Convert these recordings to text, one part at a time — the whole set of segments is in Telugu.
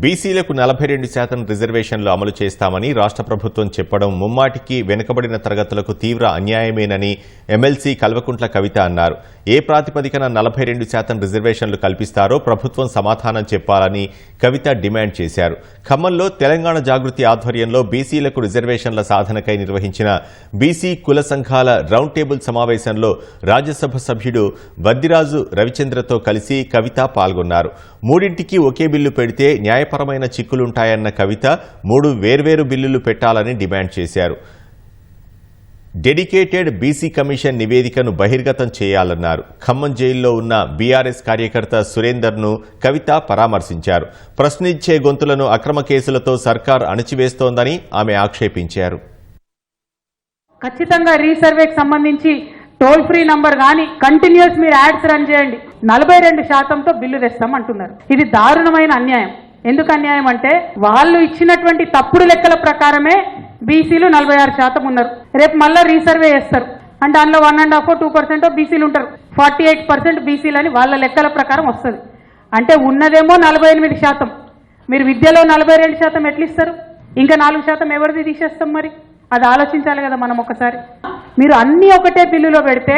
బీసీలకు నలభై రెండు శాతం రిజర్వేషన్లు అమలు చేస్తామని రాష్ట్ర ప్రభుత్వం చెప్పడం ముమ్మాటికి వెనుకబడిన తరగతులకు తీవ్ర అన్యాయమేనని ఎమ్మెల్సీ కల్వకుంట్ల కవిత అన్నారు. ఏ ప్రాతిపదికన నలభై రెండు శాతం రిజర్వేషన్లు కల్పిస్తారో ప్రభుత్వం సమాధానం చెప్పాలని కవిత డిమాండ్ చేశారు. ఖమ్మంలో తెలంగాణ జాగృతి ఆధ్వర్యంలో బీసీలకు రిజర్వేషన్ల సాధనకై నిర్వహించిన బీసీ కుల సంఘాల రౌండ్ టేబుల్ సమావేశంలో రాజ్యసభ సభ్యుడు వద్దిరాజు రవిచంద్రతో కలిసి కవిత పాల్గొన్నారు. మూడింటికి ఒకే బిల్లు పెడితే న్యాయ న్యాయపరమైన చిక్కులుంటాయన్న కవిత మూడు వేర్వేరు బిల్లులు పెట్టాలని డిమాండ్ చేశారు. డెడికేటెడ్ బీసీ కమిషన్ నివేదికను బహిర్గతం చేయాలన్నారు. ఖమ్మం జైల్లో ఉన్న బీఆర్ఎస్ కార్యకర్త సురేందర్ను కవిత పరామర్శించారు. ప్రశ్నించే గొంతులను అక్రమ కేసులతో సర్కార్ అణచివేస్తోందని ఆమె ఆక్షేపించారు. ఖచ్చితంగా రీసర్వేకి సంబంధించి టోల్ ఫ్రీ నంబర్ కానీ కంటిన్యూస్ మీరు యాడ్స్ రన్ చేయండి. నలభై రెండు శాతంతో బిల్లు తెస్తాం అంటున్నారు ఇది దారుణమైన అన్యాయం. ఎందుకు అన్యాయం అంటే వాళ్ళు ఇచ్చినటువంటి తప్పుడు లెక్కల ప్రకారమే బీసీలు నలభై ఆరు శాతం ఉన్నారు. రేపు మళ్ళీ రీసర్వే చేస్తారు. అంటే అందులో one and half two percent బీసీలు ఉంటారు. ఫార్టీ ఎయిట్ పర్సెంట్ బీసీలు అని వాళ్ళ లెక్కల ప్రకారం వస్తుంది. అంటే ఉన్నదేమో నలభై ఎనిమిది శాతం. మీరు విద్యలో నలభై రెండు శాతం ఎట్లా ఇస్తారు? ఇంకా నాలుగు శాతం ఎవరిది తీసేస్తాం మరి? అది ఆలోచించాలి కదా మనం ఒకసారి. మీరు అన్ని ఒకటే బిల్లులో పెడితే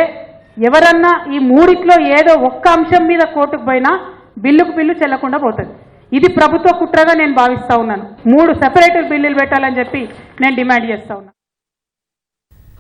ఎవరన్నా ఈ మూడిట్లో ఏదో ఒక్క అంశం మీద కోర్టుకు పోయినా బిల్లుకు బిల్లు చెల్లకుండా పోతుంది. ఇది ప్రభుత్వ కుట్రగా నేను భావిస్తా ఉన్నాను. మూడు సెపరేట్ బిల్లులు పెట్టాలని చెప్పి నేను డిమాండ్ చేస్తా ఉన్నాను